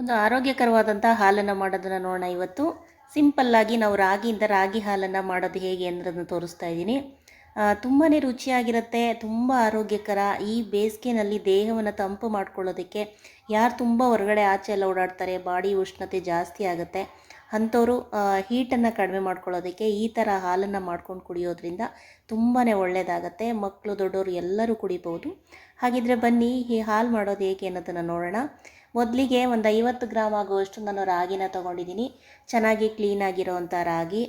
ಒಂದು ಆರೋಗ್ಯಕರವಾದಂಥ ಹಾಲನ್ನು ಮಾಡೋದನ್ನು ನೋಡೋಣ ಇವತ್ತು. ಸಿಂಪಲ್ಲಾಗಿ ನಾವು ರಾಗಿಯಿಂದ ರಾಗಿ ಹಾಲನ್ನು ಮಾಡೋದು ಹೇಗೆ ಅನ್ನೋದನ್ನು ತೋರಿಸ್ತಾ ಇದ್ದೀನಿ. ತುಂಬಾ ರುಚಿಯಾಗಿರುತ್ತೆ, ತುಂಬ ಆರೋಗ್ಯಕರ. ಈ ಬೇಸಿಗೆನಲ್ಲಿ ದೇಹವನ್ನು ತಂಪು ಮಾಡ್ಕೊಳ್ಳೋದಕ್ಕೆ ಯಾರು ತುಂಬ ಹೊರಗಡೆ ಆಚೆ ಎಲ್ಲ ಓಡಾಡ್ತಾರೆ, ಬಾಡಿ ಉಷ್ಣತೆ ಜಾಸ್ತಿ ಆಗುತ್ತೆ. ಅಂಥವರು ಹೀಟನ್ನು ಕಡಿಮೆ ಮಾಡ್ಕೊಳ್ಳೋದಕ್ಕೆ ಈ ಥರ ಹಾಲನ್ನು ಮಾಡ್ಕೊಂಡು ಕುಡಿಯೋದ್ರಿಂದ ತುಂಬಾ ಒಳ್ಳೆಯದಾಗತ್ತೆ ಮಕ್ಕಳು ದೊಡ್ಡವರು ಎಲ್ಲರೂ ಕುಡಿಬೋದು. ಹಾಗಿದ್ರೆ ಬನ್ನಿ, ಈ ಹಾಲು ಮಾಡೋದು ಹೇಗೆ ಅನ್ನೋದನ್ನು ನೋಡೋಣ. ಮೊದಲಿಗೆ ಒಂದು ಐವತ್ತು ಗ್ರಾಮ್ ಆಗುವಷ್ಟು ನಾನು ರಾಗಿನ ತೊಗೊಂಡಿದ್ದೀನಿ ಚೆನ್ನಾಗಿ ಕ್ಲೀನ್ ಆಗಿರೋವಂಥ ರಾಗಿ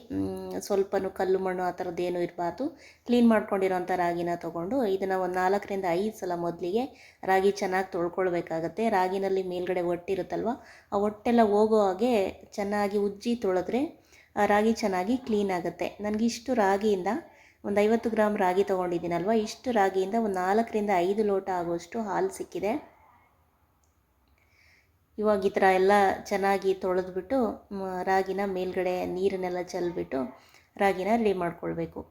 ಸ್ವಲ್ಪನೂ ಕಲ್ಲು ಮಣ್ಣು ಆ ಥರದ್ದೇನು ಇರಬಾರ್ದು. ಕ್ಲೀನ್ ಮಾಡ್ಕೊಂಡಿರೋಂಥ ರಾಗಿನ ತೊಗೊಂಡು ಇದನ್ನು ಒಂದು ನಾಲ್ಕರಿಂದ ಐದು ಸಲ ಮೊದಲಿಗೆ ರಾಗಿ ಚೆನ್ನಾಗಿ ತೊಳ್ಕೊಳ್ಬೇಕಾಗತ್ತೆ. ರಾಗಿನಲ್ಲಿ ಮೇಲ್ಗಡೆ ಒಟ್ಟಿರುತ್ತಲ್ವ ಆ ಹೊಟ್ಟೆಲ್ಲ ಹೋಗೋ ಹಾಗೆ ಚೆನ್ನಾಗಿ ಉಜ್ಜಿ ತೊಳೆದ್ರೆ ರಾಗಿ ಚೆನ್ನಾಗಿ ಕ್ಲೀನ್ ಆಗುತ್ತೆ. ನನಗೆ ಇಷ್ಟು ರಾಗಿಯಿಂದ ಒಂದು ಐವತ್ತು ಗ್ರಾಮ್ ರಾಗಿ ತೊಗೊಂಡಿದ್ದೀನಲ್ವ, ಇಷ್ಟು ರಾಗಿಯಿಂದ ಒಂದು ನಾಲ್ಕರಿಂದ ಐದು ಲೋಟ ಆಗುವಷ್ಟು ಹಾಲು ಸಿಕ್ಕಿದೆ. ಇವಾಗ ಈ ಥರ ಎಲ್ಲ ಚೆನ್ನಾಗಿ ತೊಳೆದ್ಬಿಟ್ಟು ರಾಗಿನ ಮೇಲ್ಗಡೆ ನೀರನ್ನೆಲ್ಲ ಚೆಲ್ಬಿಟ್ಟು ರಾಗಿನ ರೆಡಿ ಮಾಡ್ಕೊಳ್ಬೇಕು.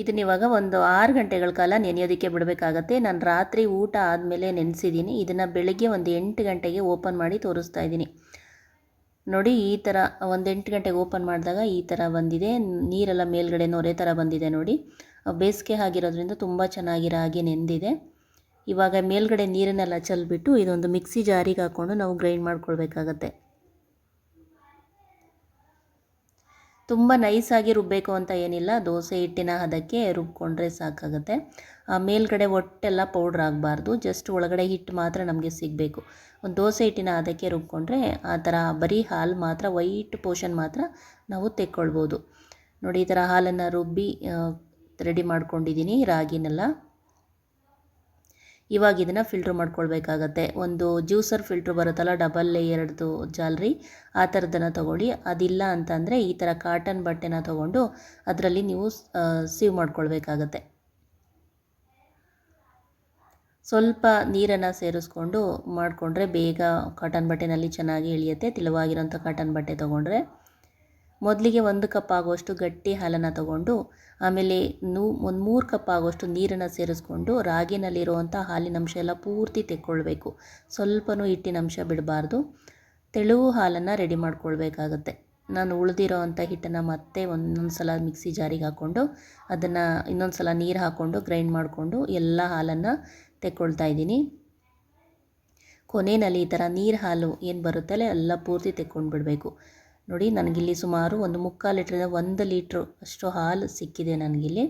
ಇದನ್ನ ಇವಾಗ ಒಂದು ಆರು ಗಂಟೆಗಳ ಕಾಲ ನೆನೆಯೋದಕ್ಕೆ ಬಿಡಬೇಕಾಗತ್ತೆ. ನಾನು ರಾತ್ರಿ ಊಟ ಆದಮೇಲೆ ನೆನೆಸಿದ್ದೀನಿ ಇದನ್ನು ಬೆಳಗ್ಗೆ ಒಂದು ಎಂಟು ಗಂಟೆಗೆ ಓಪನ್ ಮಾಡಿ ತೋರಿಸ್ತಾ ಇದ್ದೀನಿ. ನೋಡಿ, ಈ ಥರ ಒಂದು ಎಂಟು ಗಂಟೆಗೆ ಓಪನ್ ಮಾಡಿದಾಗ ಈ ಥರ ಬಂದಿದೆ. ನೀರೆಲ್ಲ ಮೇಲ್ಗಡೆ ನೋರೆ ಥರ ಬಂದಿದೆ ನೋಡಿ. ಬೇಸಿಗೆ ಆಗಿರೋದ್ರಿಂದ ತುಂಬ ಚೆನ್ನಾಗಿ ರಾಗಿ ನೆಂದಿದೆ. ಇವಾಗ ಮೇಲ್ಗಡೆ ನೀರನ್ನೆಲ್ಲ ಚೆಲ್ಬಿಟ್ಟು ಇದೊಂದು ಮಿಕ್ಸಿ ಜಾರಿಗೆ ಹಾಕ್ಕೊಂಡು ನಾವು ಗ್ರೈಂಡ್ ಮಾಡ್ಕೊಳ್ಬೇಕಾಗತ್ತೆ. ತುಂಬ ನೈಸಾಗಿ ರುಬ್ಬಬೇಕು ಅಂತ ಏನಿಲ್ಲ. ದೋಸೆ ಹಿಟ್ಟಿನ ಹದಕ್ಕೆ ರುಬ್ಕೊಂಡ್ರೆ ಸಾಕಾಗುತ್ತೆ. ಆ ಮೇಲ್ಗಡೆ ಒಟ್ಟೆಲ್ಲ ಪೌಡ್ರ್ ಆಗಬಾರ್ದು. ಜಸ್ಟ್ ಒಳಗಡೆ ಹಿಟ್ಟು ಮಾತ್ರ ನಮಗೆ ಸಿಗಬೇಕು. ಒಂದು ದೋಸೆ ಹಿಟ್ಟಿನ ಹದಕ್ಕೆ ರುಬ್ಕೊಂಡ್ರೆ ಆ ಥರ ಬರೀ ಹಾಲು ಮಾತ್ರ, ವೈಟ್ ಪೋರ್ಷನ್ ಮಾತ್ರ ನಾವು ತೆಕ್ಕೊಳ್ಬೋದು. ನೋಡಿ ಈ ಥರ ಹಾಲನ್ನು ರುಬ್ಬಿ ರೆಡಿ ಮಾಡ್ಕೊಂಡಿದ್ದೀನಿ ರಾಗಿನೆಲ್ಲ. ಇವಾಗ ಇದನ್ನು ಫಿಲ್ಟ್ರ್ ಮಾಡ್ಕೊಳ್ಬೇಕಾಗತ್ತೆ. ಒಂದು ಜ್ಯೂಸರ್ ಫಿಲ್ಟ್ರ್ ಬರುತ್ತಲ್ಲ ಡಬಲ್ ಲೇಯರ್ದು ಜಾಲ್ರಿ ಆ ಥರದ್ದನ್ನು ತೊಗೊಳ್ಳಿ. ಅದಿಲ್ಲ ಅಂತಂದರೆ ಈ ಥರ ಕಾಟನ್ ಬಟ್ಟೆನ ತೊಗೊಂಡು ಅದರಲ್ಲಿ ನೀವು ಸೀವ್ ಮಾಡ್ಕೊಳ್ಬೇಕಾಗತ್ತೆ. ಸ್ವಲ್ಪ ನೀರನ್ನು ಸೇರಿಸ್ಕೊಂಡು ಮಾಡಿಕೊಂಡ್ರೆ ಬೇಗ ಕಾಟನ್ ಬಟ್ಟೆನಲ್ಲಿ ಚೆನ್ನಾಗಿ ಇಳಿಯುತ್ತೆ. ತಿಳುವಾಗಿರೋಂಥ ಕಾಟನ್ ಬಟ್ಟೆ ತೊಗೊಂಡ್ರೆ ಮೊದಲಿಗೆ ಒಂದು ಕಪ್ ಆಗುವಷ್ಟು ಗಟ್ಟಿ ಹಾಲನ್ನು ತಗೊಂಡು, ಆಮೇಲೆ ನೂ, ಒಂದು ಮೂರು ಕಪ್ ಆಗುವಷ್ಟು ನೀರನ್ನು ಸೇರಿಸ್ಕೊಂಡು ರಾಗಿನಲ್ಲಿರುವಂಥ ಹಾಲಿನ ಅಂಶ ಎಲ್ಲ ಪೂರ್ತಿ ತೆಕ್ಕೊಳ್ಬೇಕು. ಸ್ವಲ್ಪನೂ ಹಿಟ್ಟಿನ ಅಂಶ ಬಿಡಬಾರ್ದು. ತೆಳುವು ಹಾಲನ್ನು ರೆಡಿ ಮಾಡ್ಕೊಳ್ಬೇಕಾಗತ್ತೆ. ನಾನು ಉಳಿದಿರೋ ಅಂಥ ಹಿಟ್ಟನ್ನು ಮತ್ತೆ ಒಂದೊಂದು ಸಲ ಮಿಕ್ಸಿ ಜಾರಿಗೆ ಹಾಕ್ಕೊಂಡು, ಅದನ್ನು ಇನ್ನೊಂದು ಸಲ ನೀರು ಹಾಕ್ಕೊಂಡು ಗ್ರೈಂಡ್ ಮಾಡಿಕೊಂಡು ಎಲ್ಲ ಹಾಲನ್ನು ತೆಕ್ಕೊಳ್ತಾ ಇದ್ದೀನಿ. ಕೊನೆಯಲ್ಲಿ ಈ ಥರ ನೀರು ಹಾಲು ಏನು ಬರುತ್ತಲ್ಲ ಎಲ್ಲ ಪೂರ್ತಿ ತೆಕ್ಕೊಂಡು ಬಿಡಬೇಕು ನೋಡಿ, ನನಗಿಲ್ಲಿ ಸುಮಾರು ಒಂದು ಮುಕ್ಕಾಲು ಲೀಟ್ರಿಂದ ಒಂದು ಲೀಟ್ರು ಅಷ್ಟು ಹಾಲು ಸಿಕ್ಕಿದೆ ನನಗಿಲ್ಲಿ.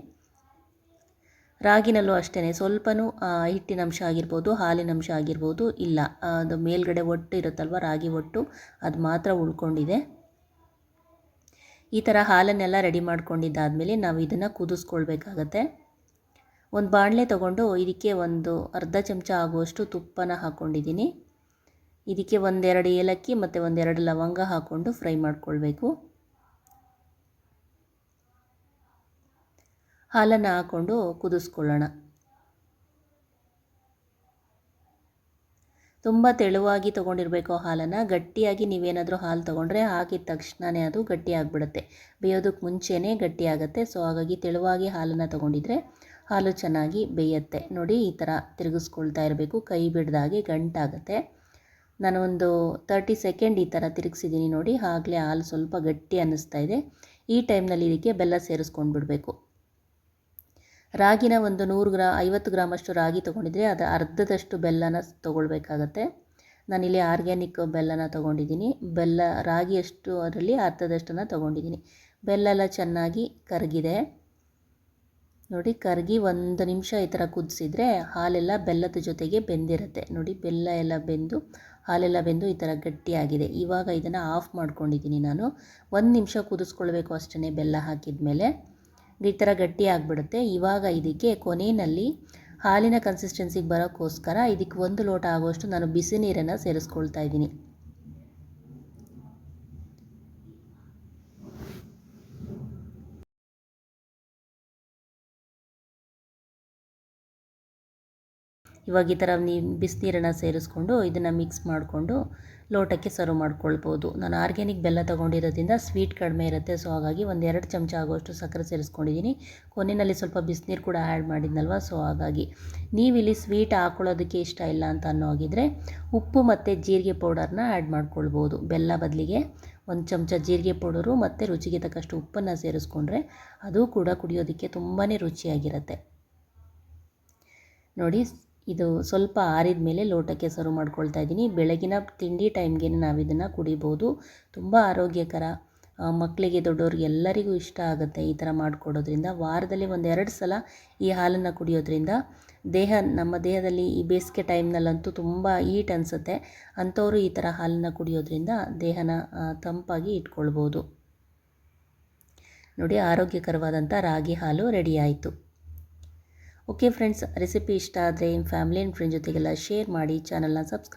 ರಾಗಿನಲ್ಲೂ ಅಷ್ಟೇ ಸ್ವಲ್ಪನೂ ಹಿಟ್ಟಿನ ಅಂಶ ಆಗಿರ್ಬೋದು, ಹಾಲಿನ ಅಂಶ ಆಗಿರ್ಬೋದು ಇಲ್ಲ. ಅದು ಮೇಲ್ಗಡೆ ಒಟ್ಟು ಇರುತ್ತಲ್ವ, ರಾಗಿ ಒಟ್ಟು, ಅದು ಮಾತ್ರ ಉಳ್ಕೊಂಡಿದೆ. ಈ ಥರ ಹಾಲನ್ನೆಲ್ಲ ರೆಡಿ ಮಾಡ್ಕೊಂಡಿದ್ದಾದಮೇಲೆ ನಾವು ಇದನ್ನು ಕುದಿಸ್ಕೊಳ್ಬೇಕಾಗತ್ತೆ. ಒಂದು ಬಾಣಲೆ ತಗೊಂಡು ಇದಕ್ಕೆ ಒಂದು ಅರ್ಧ ಚಮಚ ಆಗುವಷ್ಟು ತುಪ್ಪನ ಹಾಕ್ಕೊಂಡಿದ್ದೀನಿ ಇದಕ್ಕೆ ಒಂದೆರಡು ಏಲಕ್ಕಿ ಮತ್ತು ಒಂದೆರಡು ಲವಂಗ ಹಾಕ್ಕೊಂಡು ಫ್ರೈ ಮಾಡಿಕೊಳ್ಬೇಕು. ಹಾಲನ್ನು ಹಾಕ್ಕೊಂಡು ಕುದಿಸ್ಕೊಳ್ಳೋಣ. ತುಂಬ ತೆಳುವಾಗಿ ತೊಗೊಂಡಿರಬೇಕು ಹಾಲನ್ನು. ಗಟ್ಟಿಯಾಗಿ ನೀವೇನಾದರೂ ಹಾಲು ತೊಗೊಂಡ್ರೆ ಹಾಕಿದ ತಕ್ಷಣವೇ ಅದು ಗಟ್ಟಿ ಆಗಿಬಿಡುತ್ತೆ. ಬೇಯೋದಕ್ಕೆ ಮುಂಚೆನೇ ಗಟ್ಟಿ ಆಗುತ್ತೆ. ಸೊ ಹಾಗಾಗಿ ತೆಳುವಾಗಿ ಹಾಲನ್ನು ತೊಗೊಂಡಿದ್ರೆ ಹಾಲು ಚೆನ್ನಾಗಿ ಬೇಯುತ್ತೆ. ನೋಡಿ, ಈ ಥರ ತಿರುಗಿಸ್ಕೊಳ್ತಾ ಇರಬೇಕು. ಕೈ ಬಿಡ್ದಾಗೆ ಗಂಟಾಗುತ್ತೆ. ನಾನು ಒಂದು ತರ್ಟಿ ಸೆಕೆಂಡ್ ಈ ಥರ ತಿರುಗಿಸಿದ್ದೀನಿ ನೋಡಿ ಆಗಲೇ ಹಾಲು ಸ್ವಲ್ಪ ಗಟ್ಟಿ ಅನ್ನಿಸ್ತಾ ಇದೆ. ಈ ಟೈಮ್ನಲ್ಲಿ ಇದಕ್ಕೆ ಬೆಲ್ಲ ಸೇರಿಸ್ಕೊಂಡು ಬಿಡಬೇಕು. ರಾಗಿನ ಒಂದು ನೂರು ಗ್ರಾ, ಐವತ್ತು ಗ್ರಾಮಷ್ಟು ರಾಗಿ ತೊಗೊಂಡಿದ್ರೆ ಅದು ಅರ್ಧದಷ್ಟು ಬೆಲ್ಲನ ತೊಗೊಳ್ಬೇಕಾಗತ್ತೆ. ನಾನಿಲ್ಲಿ ಆರ್ಗ್ಯಾನಿಕ್ ಬೆಲ್ಲನ ತೊಗೊಂಡಿದ್ದೀನಿ ಬೆಲ್ಲ ರಾಗಿ ಅಷ್ಟು ಅದರಲ್ಲಿ ಅರ್ಧದಷ್ಟನ್ನು ತೊಗೊಂಡಿದ್ದೀನಿ ಬೆಲ್ಲ ಎಲ್ಲ ಚೆನ್ನಾಗಿ ಕರಗಿದೆ. ನೋಡಿ, ಕರಗಿ ಒಂದು ನಿಮಿಷ ಈ ಥರ ಕುದಿಸಿದ್ರೆ ಹಾಲೆಲ್ಲ ಬೆಲ್ಲದ ಜೊತೆಗೆ ಬೆಂದಿರುತ್ತೆ. ನೋಡಿ, ಬೆಲ್ಲ ಎಲ್ಲ ಬೆಂದು ಹಾಲೆಲ್ಲ ಬೆಂದು ಈ ಥರ ಗಟ್ಟಿಯಾಗಿದೆ. ಇವಾಗ ಇದನ್ನು ಆಫ್ ಮಾಡ್ಕೊಂಡಿದ್ದೀನಿ ನಾನು. ಒಂದು ನಿಮಿಷ ಕುದಿಸ್ಕೊಳ್ಬೇಕು ಅಷ್ಟೇ ಬೆಲ್ಲ ಹಾಕಿದ ಮೇಲೆ ಈ ಥರ ಗಟ್ಟಿ ಆಗಿಬಿಡುತ್ತೆ. ಇವಾಗ ಇದಕ್ಕೆ ಕೊನೆಯಲ್ಲಿ ಹಾಲಿನ ಕನ್ಸಿಸ್ಟೆನ್ಸಿಗೆ ಬರೋಕ್ಕೋಸ್ಕರ ಇದಕ್ಕೆ ಒಂದು ಲೋಟ ಆಗುವಷ್ಟು ನಾನು ಬಿಸಿ ನೀರನ್ನು ಸೇರಿಸ್ಕೊಳ್ತಾ ಇದ್ದೀನಿ. ಇವಾಗ ಈ ಥರ ನೀ ಬಿಸಿನೀರನ್ನು ಸೇರಿಸ್ಕೊಂಡು ಇದನ್ನು ಮಿಕ್ಸ್ ಮಾಡಿಕೊಂಡು ಲೋಟಕ್ಕೆ ಸರ್ವ್ ಮಾಡ್ಕೊಳ್ಬೋದು. ನಾನು ಆರ್ಗ್ಯಾನಿಕ್ ಬೆಲ್ಲ ತೊಗೊಂಡಿರೋದ್ರಿಂದ ಸ್ವೀಟ್ ಕಡಿಮೆ ಇರುತ್ತೆ. ಸೊ ಹಾಗಾಗಿ ಒಂದು ಎರಡು ಚಮಚ ಆಗುವಷ್ಟು ಸಕ್ಕರೆ ಸೇರಿಸ್ಕೊಂಡಿದ್ದೀನಿ ಕೊನೆಯಲ್ಲಿ ಸ್ವಲ್ಪ ಬಿಸಿನೀರು ಕೂಡ ಆ್ಯಡ್ ಮಾಡಿದ್ನಲ್ವ? ಸೊ ಹಾಗಾಗಿ ನೀವಿಲ್ಲಿ ಸ್ವೀಟ್ ಹಾಕೊಳ್ಳೋದಕ್ಕೆ ಇಷ್ಟ ಇಲ್ಲ ಅಂತ ಅನ್ನೋ ಹಾಗಿದ್ರೆ ಉಪ್ಪು ಮತ್ತು ಜೀರಿಗೆ ಪೌಡರ್ನ ಆ್ಯಡ್ ಮಾಡ್ಕೊಳ್ಬೋದು. ಬೆಲ್ಲ ಬದಲಿಗೆ ಒಂದು ಚಮಚ ಜೀರಿಗೆ ಪೌಡರು ಮತ್ತು ರುಚಿಗೆ ತಕ್ಕಷ್ಟು ಉಪ್ಪನ್ನು ಸೇರಿಸ್ಕೊಂಡ್ರೆ ಅದು ಕೂಡ ಕುಡಿಯೋದಕ್ಕೆ ತುಂಬಾ ರುಚಿಯಾಗಿರುತ್ತೆ. ನೋಡಿ ಇದು ಸ್ವಲ್ಪ ಆರಿದ ಮೇಲೆ ಲೋಟಕ್ಕೆ ಸರ್ವ್ ಮಾಡ್ಕೊಳ್ತಾ ಇದ್ದೀನಿ. ಬೆಳಗಿನ ತಿಂಡಿ ಟೈಮ್ಗೆ ನಾವು ಇದನ್ನು ಕುಡಿಬೋದು. ತುಂಬ ಆರೋಗ್ಯಕರ. ಮಕ್ಕಳಿಗೆ ದೊಡ್ಡವ್ರಿಗೆ ಎಲ್ಲರಿಗೂ ಇಷ್ಟ ಆಗುತ್ತೆ ಈ ಥರ ಮಾಡಿಕೊಡೋದ್ರಿಂದ. ವಾರದಲ್ಲಿ ಒಂದೆರಡು ಸಲ ಈ ಹಾಲನ್ನು ಕುಡಿಯೋದ್ರಿಂದ ದೇಹ, ನಮ್ಮ ದೇಹದಲ್ಲಿ ಈ ಬೇಸಿಗೆ ಟೈಮ್ನಲ್ಲಂತೂ ತುಂಬ ಈಟ್ ಅನಿಸುತ್ತೆ. ಅಂಥವರು ಈ ಥರ ಹಾಲನ್ನು ಕುಡಿಯೋದ್ರಿಂದ ದೇಹನ ತಂಪಾಗಿ ಇಟ್ಕೊಳ್ಬೋದು. ನೋಡಿ, ಆರೋಗ್ಯಕರವಾದಂಥ ರಾಗಿ ಹಾಲು ರೆಡಿ ಆಯಿತು. ಓಕೆ ಫ್ರೆಂಡ್ಸ್ ರೆಸಿಪಿ ಇಷ್ಟ ಆದರೆ ಫ್ಯಾಮಿಲಿ ಆ್ಯಂಡ್ ಫ್ರೆಂಡ್ ಜೊತೆಗೆಲ್ಲ ಶೇರ್ ಮಾಡಿ ಚಾನಲ್ನ ಸಬ್ಸ್ಕ್ರೈಬ್